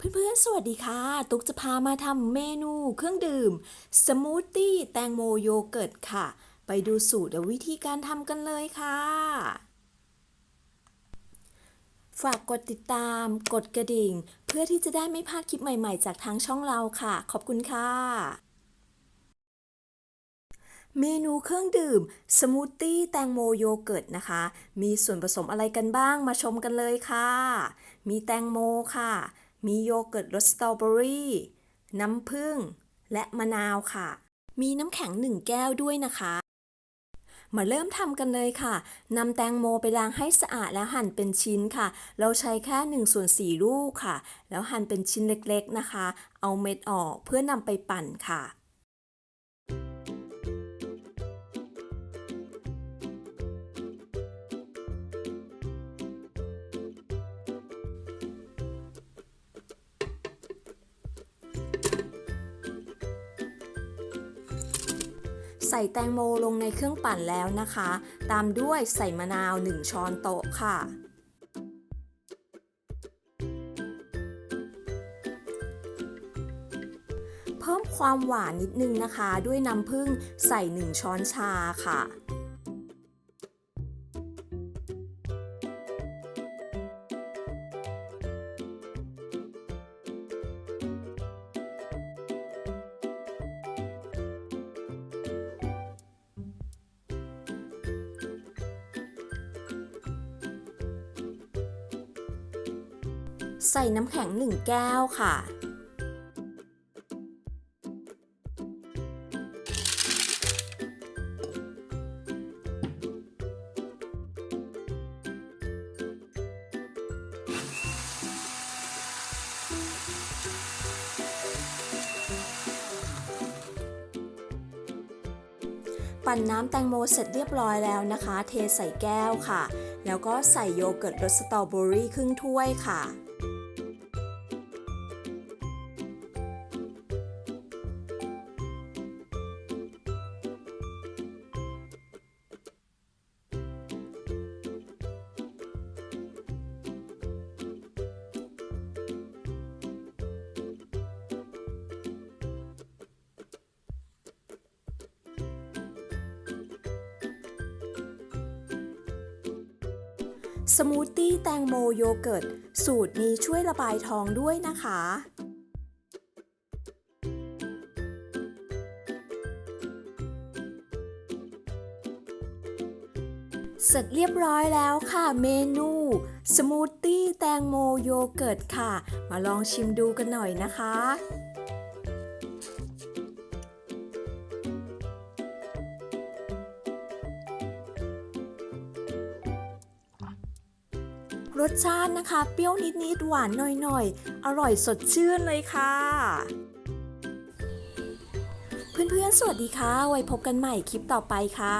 เพื่อนๆ สวัสดีค่ะ ตุ๊กจะพามาทำเมนูเครื่องดื่ม สมูทตี้แตงโมโยเกิร์ตค่ะ ไปดูสูตรและวิธีการทำกันเลยค่ะ ฝากกดติดตาม กดกระดิ่ง เพื่อที่จะได้ไม่พลาดคลิปใหม่ๆ จากทางช่องเราค่ะ ขอบคุณค่ะ เมนูเครื่องดื่ม สมูทตี้แตงโมโยเกิร์ตนะคะ มีส่วนผสมอะไรกันบ้างมาชมกันเลยค่ะ มีแตงโมค่ะ มีโยเกิร์ตรสสตรอเบอรี่ น้ำผึ้ง และมะนาวค่ะ มีน้ำแข็งหนึ่งแก้วด้วยนะคะ มาเริ่มทำกันเลยค่ะ นำแตงโมไปล้างให้สะอาดแล้วหั่นเป็นชิ้นค่ะ เราใช้แค่1ส่วน4ลูกค่ะ แล้วหั่นเป็นชิ้นเล็กๆนะคะ เอาเม็ดออกเพื่อนำไปปั่นค่ะ ใส่แตงโมลงในเครื่องปั่นแล้วนะคะ ตามด้วยใส่มะนาว 1 ช้อนโต๊ะค่ะ เพิ่มความหวานนิดนึงนะคะ ด้วยน้ำผึ้งใส่ 1 ช้อนชาค่ะ ใส่น้ำแข็ง 1 แก้วค่ะ ปั่นน้ำแตงโมเสร็จเรียบร้อยแล้วนะคะ เทใส่แก้วค่ะ แล้วก็ใส่โยเกิร์ตรสสตรอเบอรี่ครึ่งถ้วยค่ะ สมูทตี้แตงโมโยเกิร์ต สูตรนี้ช่วยระบายท้องด้วยนะคะ เสร็จเรียบร้อยแล้วค่ะเมนูสมูทตี้แตงโมโยเกิร์ตค่ะ มาลองชิมดูกันหน่อยนะคะ รสชาตินะคะ เปรี้ยวนิดๆหวานหน่อยๆ อร่อยสดชื่นเลยค่ะ เพื่อนๆ สวัสดีค่ะ ไว้พบกันใหม่คลิปต่อไปค่ะ